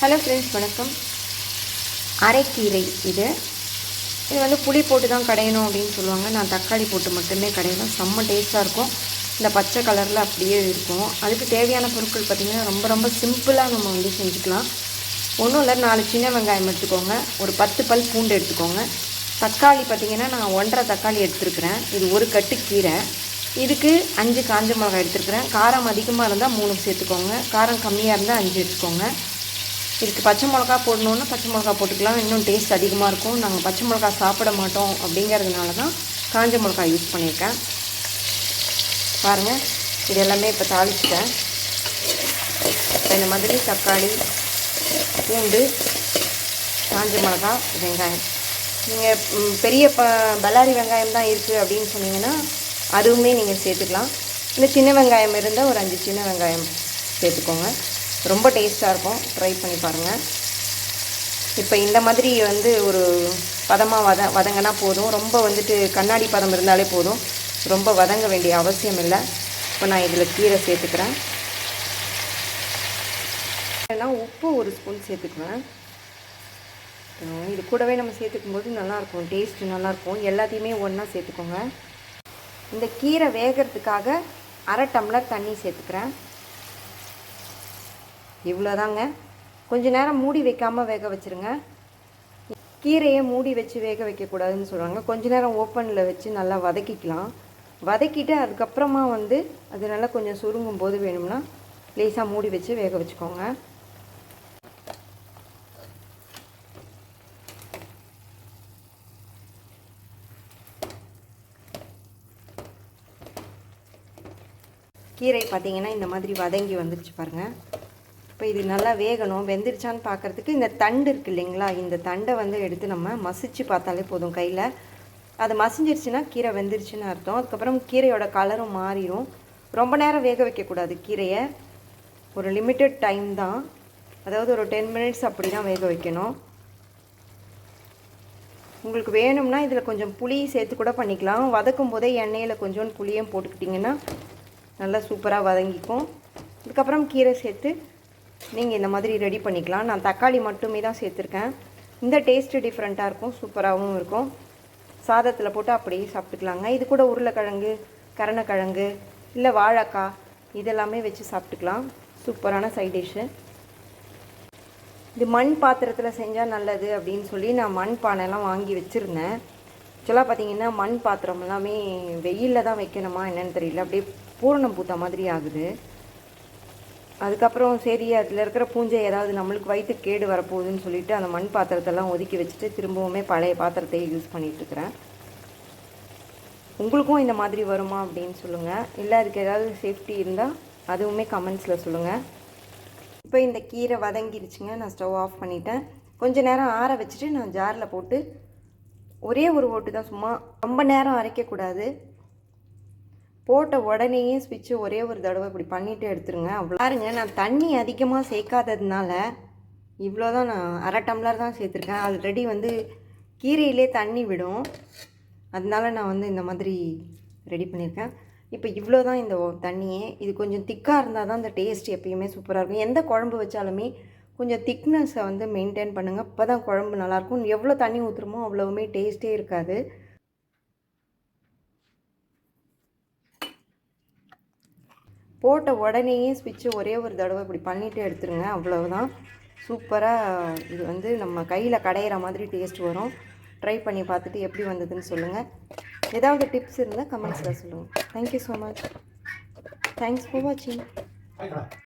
Hello friends வணக்கம். அரைக்கீரை இது. இது வந்து புளி போட்டு தான் கடையணும் அப்படின்னு சொல்லுவாங்க. நான் தக்காளி போட்டு மட்டுமே கடையணும். செம்ம டேஸ்ட்டாக இருக்கும். இந்த பச்சை கலரில் அப்படியே இருக்கும். அதுக்கு தேவையான பொருட்கள் பார்த்திங்கன்னா ரொம்ப ரொம்ப சிம்பிளாக நம்ம வந்து செஞ்சுக்கலாம். ஒன்றும் இல்லை நாலு சின்ன வெங்காயம் எடுத்துக்கோங்க. ஒரு பத்து பல் பூண்டு எடுத்துக்கோங்க. தக்காளி பார்த்திங்கன்னா நான் ஒன்றரை தக்காளி எடுத்துருக்கிறேன். இது ஒரு கட்டு கீரை. இதுக்கு அஞ்சு காஞ்ச மிளகாய் எடுத்துருக்கிறேன். காரம் அதிகமாக இருந்தால் மூணு சேர்த்துக்கோங்க. காரம் கம்மியாக இருந்தால் அஞ்சு எடுத்துக்கோங்க. இதுக்கு பச்சை மிளகா போடணுன்னா பச்சை மிளகா போட்டுக்கலாம். இன்னும் டேஸ்ட் அதிகமாக இருக்கும். நாங்கள் பச்சை மிளகா சாப்பிட மாட்டோம் அப்படிங்கிறதுனால தான் காஞ்ச மிளகா யூஸ் பண்ணியிருக்கேன். பாருங்கள் இது எல்லாமே இப்போ தாளிச்சிட்டேன். இந்த மாதிரி தக்காளி பூண்டு காஞ்ச மிளகா வெங்காயம். நீங்கள் பெரிய ப பல்லாரி வெங்காயம் தான் இருக்குது அப்படின்னு சொன்னீங்கன்னா அதுவுமே நீங்கள் சேர்த்துக்கலாம். இந்த சின்ன வெங்காயம் இருந்தால் ஒரு அஞ்சு சின்ன வெங்காயம் சேர்த்துக்கோங்க. ரொம்ப டேஸ்ட்டாக இருக்கும். ட்ரை பண்ணி பாருங்கள் இப்போ இந்த மாதிரி வந்து ஒரு பதமாக வத வதங்கினா போதும். ரொம்ப வந்துட்டு கண்ணாடி பதம் இருந்தாலே போதும். ரொம்ப வதங்க வேண்டிய அவசியம் இல்லை. இப்போ நான் இதில் கீரை சேர்த்துக்கிறேன். எல்லாம் உப்பு ஒரு ஸ்பூன் சேர்த்துக்குவேன். இது கூடவே நம்ம சேர்த்துக்கும் போது நல்லாயிருக்கும். டேஸ்ட் நல்லாயிருக்கும். எல்லாத்தையுமே ஒன்றா சேர்த்துக்கோங்க. இந்த கீரை வேகிறதுக்காக அரை டம்ளர் தண்ணி சேர்த்துக்கிறேன். இவ்வளோதாங்க கொஞ்ச நேரம் மூடி வைக்காமல் வேக வச்சுருங்க. கீரையை மூடி வச்சு வேக வைக்கக்கூடாதுன்னு சொல்கிறாங்க கொஞ்ச நேரம் ஓப்பனில் வச்சு நல்லா வதக்கிக்கலாம். வதக்கிட்டு அதுக்கப்புறமா வந்து அது நல்லா கொஞ்சம் சுருங்கும் போது வேணும்னா லேசாக மூடி வச்சு வேக வச்சுக்கோங்க. கீரை பார்த்தீங்கன்னா இந்த மாதிரி வதங்கி வந்துருச்சு பாருங்கள் இப்போ இது நல்லா வேகணும். வெந்துருச்சான்னு பார்க்குறதுக்கு இந்த தண்டு இருக்குது இல்லைங்களா? இந்த தண்டை வந்து எடுத்து நம்ம மசிச்சு பார்த்தாலே போதும் கையில். அது மசிஞ்சிருச்சுன்னா கீரை வெந்துருச்சுன்னு அர்த்தம். அதுக்கப்புறம் கீரையோட கலரும் மாறிடும் ரொம்ப நேரம் வேக வைக்கக்கூடாது கீரையை. ஒரு லிமிட்டட் டைம் தான். அதாவது ஒரு டென் மினிட்ஸ் அப்படி தான் வேக வைக்கணும். உங்களுக்கு வேணும்னா இதில் கொஞ்சம் புளி சேர்த்து கூட பண்ணிக்கலாம். வதக்கும் போதே எண்ணெயில் கொஞ்சோண்டு புளியும் போட்டுக்கிட்டிங்கன்னா நல்லா சூப்பராக வதங்கிக்கும். அதுக்கப்புறம் கீரை சேர்த்து நீங்கள் இந்த மாதிரி ரெடி பண்ணிக்கலாம். நான் தக்காளி மட்டுமே தான் சேர்த்துருக்கேன். இந்த டேஸ்ட்டு டிஃப்ரெண்ட்டாக இருக்கும் சூப்பராகவும் இருக்கும். சாதத்தில் போட்டு அப்படியே சாப்பிட்டுக்கலாங்க. இது கூட உருளைக்கிழங்கு கரணக்கிழங்கு இல்லை வாழைக்காய் இதெல்லாமே வச்சு சாப்பிட்டுக்கலாம். சூப்பரான சைட் டிஷ்ஷு இது மண் பாத்திரத்தில் செஞ்சால் நல்லது அப்படின்னு சொல்லி நான் மண் பானைலாம் வாங்கி வச்சுருந்தேன். ஆக்சுவலாக பார்த்தீங்கன்னா மண் பாத்திரம் எல்லாமே வெயிலில் தான் வைக்கணுமா என்னென்னு தெரியல. அப்படியே பூரணம் பூத்த மாதிரி ஆகுது. அதுக்கப்புறம் சரி அதில் இருக்கிற பூஞ்சை ஏதாவது நம்மளுக்கு வயிற்று கேடு வரப்போகுதுன்னு சொல்லிட்டு அந்த மண் பாத்திரத்தெல்லாம் ஒதுக்கி வச்சுட்டு திரும்பவுமே பழைய பாத்திரத்தையே யூஸ் பண்ணிகிட்ருக்கிறேன் உங்களுக்கும் இந்த மாதிரி வருமா அப்படின்னு சொல்லுங்கள் இல்லை அதுக்கு ஏதாவது சேஃப்டி இருந்தால் அதுவுமே கமெண்ட்ஸில் சொல்லுங்கள் இப்போ இந்த கீரை வதங்கிருச்சுங்க நான் ஸ்டவ் ஆஃப் பண்ணிட்டேன். கொஞ்சம் நேரம் ஆற வச்சுட்டு நான் ஜாரில் போட்டு ஒரே ஒரு ஓட்டு தான் சும்மா ரொம்ப நேரம் அரைக்கக்கூடாது. போட்ட உடனேயே ஸ்விட்சு ஒரே ஒரு தடவை இப்படி பண்ணிவிட்டு எடுத்துருங்க. அவ்வளோ பாருங்க நான் தண்ணி அதிகமாக சேர்க்காததுனால இவ்வளோ தான் நான் அரை டம்ளர் தான் சேர்த்துருக்கேன். ஆல்ரெடி வந்து கீரையிலே தண்ணி விடும். அதனால நான் வந்து இந்த மாதிரி ரெடி பண்ணியிருக்கேன் இப்போ இவ்வளோ தான் இந்த தண்ணியே. இது கொஞ்சம் திக்காக இருந்தால் தான் இந்த டேஸ்ட் எப்பயுமே சூப்பராக இருக்கும். எந்த குழம்பு வச்சாலுமே கொஞ்சம் திக்னஸை வந்து மெயின்டைன் பண்ணுங்கள் அப்போ தான் குழம்பு நல்லாயிருக்கும் எவ்வளோ தண்ணி ஊற்றுறமோ அவ்வளோவுமே டேஸ்ட்டே இருக்காது. போட்ட உடனேயே ஸ்விட்சு ஒரே ஒரு தடவை இப்படி பண்ணிவிட்டு எடுத்துருங்க. அவ்வளவுதான். சூப்பராக இது வந்து நம்ம கையில் கடையிற மாதிரி டேஸ்ட் வரும். ட்ரை பண்ணி பார்த்துட்டு எப்படி வந்ததுன்னு சொல்லுங்கள் ஏதாவது டிப்ஸ் இருந்தால் கமெண்ட்ஸில் சொல்லுங்கள் thank you so much thanks for வாட்சிங்